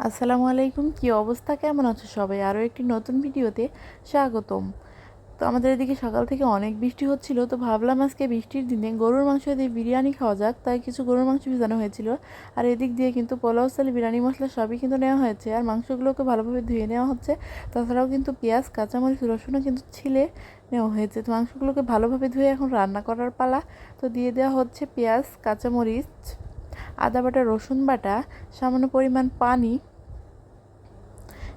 আসসালামু আলাইকুম, কি অবস্থা? কেমন আছো সবাই? আরও একটি নতুন ভিডিওতে স্বাগতম। তো আমাদের এদিকে সকাল থেকে অনেক বৃষ্টি হচ্ছিল, তো ভাবলাম আজকে বৃষ্টির দিনে গরুর মাংস দিয়ে বিরিয়ানি খাওয়া যাক, তাই কিছু গরুর মাংস ভিজানো হয়েছিল। আর এদিক দিয়ে কিন্তু পোলাও, চাল, বিরিয়ানি মশলা সবই কিন্তু নেওয়া হয়েছে। আর মাংসগুলোকে ভালোভাবে ধুয়ে নেওয়া হচ্ছে। তাছাড়াও কিন্তু পেঁয়াজ, কাঁচামরিচ, রসুনও কিন্তু ছিলে নেওয়া হয়েছে। তো মাংসগুলোকে ভালোভাবে ধুয়ে এখন রান্না করার পালা। তো দিয়ে দেওয়া হচ্ছে পেঁয়াজ, কাঁচামরিচ আদা বাটা, রসুন বাটা, সামান্য পরিমাণ পানি।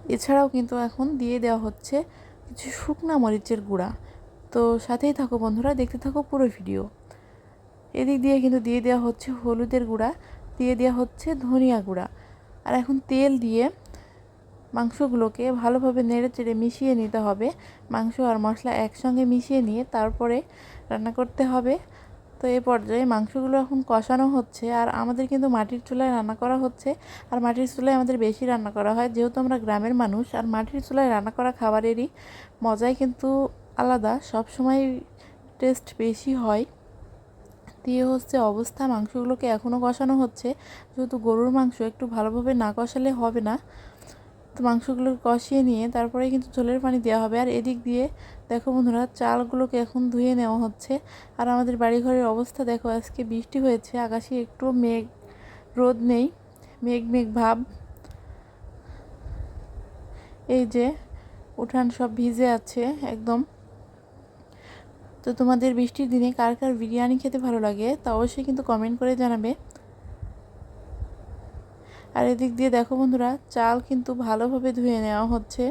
এছাড়াও কিন্তু এখন দিয়ে দেওয়া হচ্ছে কিছু শুকনা মরিচের গুঁড়া। তো সাথেই থাকো বন্ধুরা, দেখতে থাকো পুরো ভিডিও। এদিক দিয়ে কিন্তু দিয়ে দেওয়া হচ্ছে হলুদের গুঁড়া, দিয়ে দেওয়া হচ্ছে ধনিয়া গুঁড়া। আর এখন তেল দিয়ে মাংসগুলোকে ভালোভাবে নেড়ে চেড়ে মিশিয়ে নিতে হবে। মাংস আর মশলা একসঙ্গে মিশিয়ে নিয়ে তারপরে রান্না করতে হবে। তো এই পর্যায়ে মাংসগুলো এখন কষানো হচ্ছে আর আমাদের কিন্তু মাটির চুলায় রান্না করা হচ্ছে। আর মাটির চুলায় আমাদের বেশি রান্না করা হয়। যেহেতু আমরা গ্রামের মানুষ, আর মাটির চুলায় রান্না করা খাবারেরই মজাই কিন্তু আলাদা। সব সময় টেস্ট বেশি হয়। দিয়ে হচ্ছে অবস্থা, মাংসগুলোকে এখনও কষানো হচ্ছে। যেহেতু গরুর মাংস, একটু ভালোভাবে না কষালে হবে না। তো মাংসগুলো কষিয়ে নিয়ে তারপরে কিন্তু ঝোলের পানি দেওয়া হবে। আর এদিক দিয়ে দেখো বন্ধুরা, চালগুলোকে এখন ধুয়ে নেওয়া হচ্ছে। আর আমাদের বাড়িঘরের অবস্থা দেখো, আজকে বৃষ্টি হয়েছে, আকাশে একটু মেঘ, রোদ নেই, মেঘ মেঘ ভাব। এই যে উঠান সব ভিজে আছে একদম। তো তোমাদের বৃষ্টির দিনে কার কার বিরিয়ানি খেতে ভালো লাগে তা অবশ্যই কিন্তু কমেন্ট করে জানাবে। আর এদিক দিয়ে দেখো বন্ধুরা, চাল কিন্তু ভালোভাবে ধুয়ে নেওয়া হচ্ছে।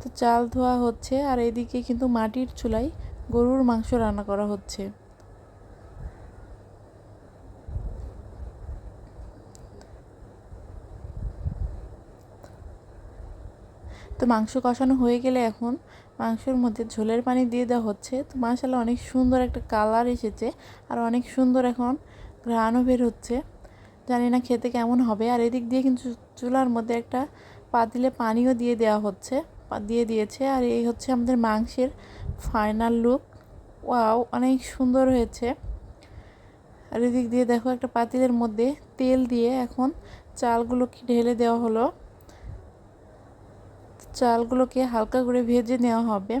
তো চাল ধোয়া হচ্ছে আর এদিকে কিন্তু মাটির চুলায় গরুর মাংস রান্না করা হচ্ছে। তো মাংস কষানো হয়ে গেলে এখন মাংসের মধ্যে ঝোলের পানি দিয়ে দেওয়া হচ্ছে। তো মাসাল্লাহ অনেক সুন্দর একটা কালার এসেছে আর অনেক সুন্দর এখন ঘ্রাণও বের হচ্ছে। জানি না খেতে কেমন হবে। আর এদিক দিয়ে কিন্তু চুলার মধ্যে একটা পাতিলে পানিও দিয়ে দেওয়া হচ্ছে দিয়ে দিয়েছে। আর এই হচ্ছে আমাদের মাংসের ফাইনাল লুক ওয়াও অনেক সুন্দর হয়েছে। আর এদিক দিয়ে দেখো একটা পাতিলের মধ্যে তেল দিয়ে এখন চালগুলোকে ঢেলে দেওয়া হলো। চালগুলোকে হালকা করে ভেজে নেওয়া হবে।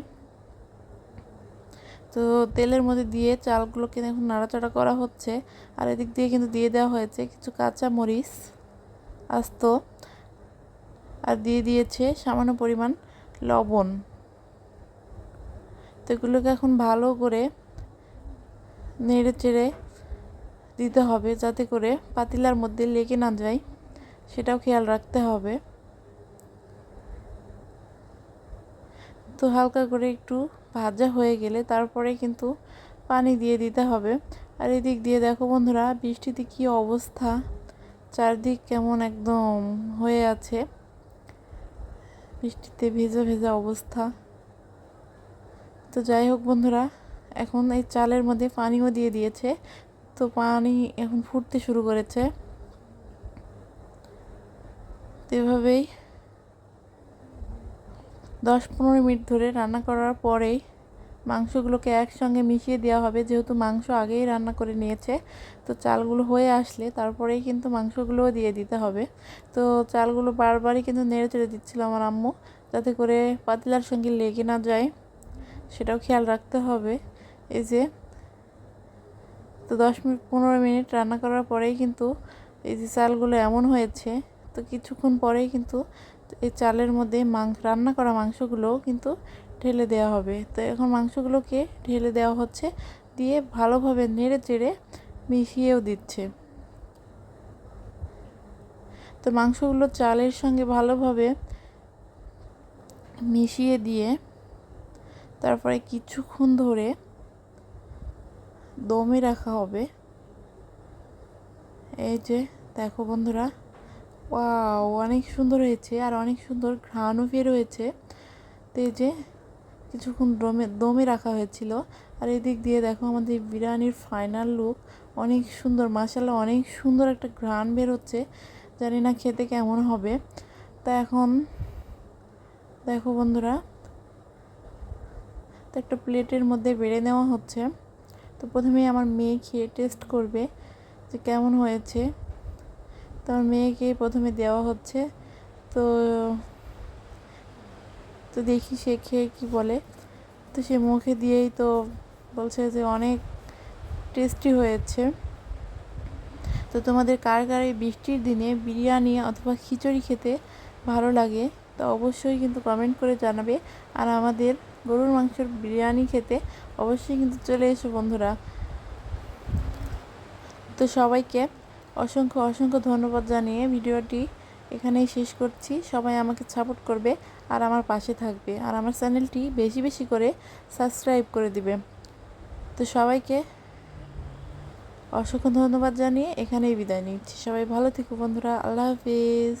তো তেলের মধ্যে দিয়ে চালগুলোকে এখন নাড়াচাড়া করা হচ্ছে। আর এদিক দিয়ে কিন্তু দিয়ে দেওয়া হয়েছে কিছু কাঁচা মরিচ আস্ত, আর দিয়ে দিয়েছে সামান্য পরিমাণ লবণ। তো এগুলোকে এখন ভালো করে নেড়ে চেড়ে দিতে হবে যাতে করে পাতিলার মধ্যে লেগে না যায়, সেটাও খেয়াল রাখতে হবে। তো হালকা করে একটু ভাজা হয়ে গেলে তারপরে কিন্তু পানি দিয়ে দিতে হবে। আর এদিক দিয়ে দেখো বন্ধুরা, বৃষ্টিতে কি অবস্থা? চারদিক কেমন একদম হয়ে আছে। বৃষ্টিতে ভেজা ভেজা অবস্থা। তো যাই হোক বন্ধুরা, এখন এই চালের মধ্যে পানিও দিয়ে দিয়েছে। তো পানি এখন ফুটতে শুরু করেছে। এভাবেই দশ পনেরো মিনিট ধরে রান্না করার পরেই মাংসগুলোকে একসঙ্গে মিশিয়ে দেওয়া হবে। যেহেতু মাংস আগেই রান্না করে নিয়েছে, তো চালগুলো হয়ে আসলে তারপরেই কিন্তু মাংসগুলোও দিয়ে দিতে হবে। তো চালগুলো বারবারই কিন্তু নেড়ে চেড়ে দিচ্ছিল আমার আম্মু, যাতে করে পাতিলার সঙ্গে লেগে না যায়, সেটাও খেয়াল রাখতে হবে। এই যে, তো দশ মিনিট পনেরো মিনিট রান্না করার পরেই কিন্তু এই যে চালগুলো এমন হয়েছে, তো কিছুক্ষণ পরেই কিন্তু এই চালের মধ্যে মাংস রান্না করা মাংসগুলো কিন্তু ঢেলে দেওয়া হবে। তো এখন মাংসগুলোকে ঢেলে দেওয়া হচ্ছে, দিয়ে ভালোভাবে নেড়ে চেড়ে মিশিয়েও দিচ্ছে। তো মাংসগুলো চালের সঙ্গে ভালোভাবে মিশিয়ে দিয়ে তারপরে কিছুক্ষণ ধরে দমে রাখা হবে। এই যে, দেখো বন্ধুরা ওয়াও অনেক সুন্দর হয়েছে আর অনেক সুন্দর ঘ্রাণও বের হয়েছে তো এই যে কিছুক্ষণ দমে দমে রাখা হয়েছিল। আর এদিক দিয়ে দেখো আমাদের বিরিয়ানির ফাইনাল লুক অনেক সুন্দর মাসাল্লাহ অনেক সুন্দর একটা ঘ্রাণ বের হচ্ছে জানি না খেতে কেমন হবে। তা এখন দেখো বন্ধুরা, তো একটা প্লেটের মধ্যে বেড়ে নেওয়া হচ্ছে। তো প্রথমেই আমার মেয়ে খেয়ে টেস্ট করবে যে কেমন হয়েছে। তো আমার মেয়েকে প্রথমে দেওয়া হচ্ছে। তো তো দেখি সে খেয়ে কী বলে। তো সে মুখে দিয়েই তো বলছে যে অনেক টেস্টি হয়েছে। তো তোমাদের কার কার এই বৃষ্টির দিনে বিরিয়ানি অথবা খিচুড়ি খেতে ভালো লাগে, তো অবশ্যই কিন্তু কমেন্ট করে জানাবে। আর আমাদের গরুর মাংসের বিরিয়ানি খেতে অবশ্যই কিন্তু চলে এসো বন্ধুরা। তো সবাইকে অসংখ্য অসংখ্য ধন্যবাদ জানিয়ে ভিডিওটি এখানেই শেষ করছি। সবাই আমাকে সাপোর্ট করবে আর আমার পাশে থাকবে। আর আমার চ্যানেলটি বেশি বেশি করে সাবস্ক্রাইব করে দিবে। তো সবাইকে অসংখ্য ধন্যবাদ জানিয়ে এখানেই বিদায় নিচ্ছি। সবাই ভালো থেকো বন্ধুরা। আল্লাহ হাফিজ।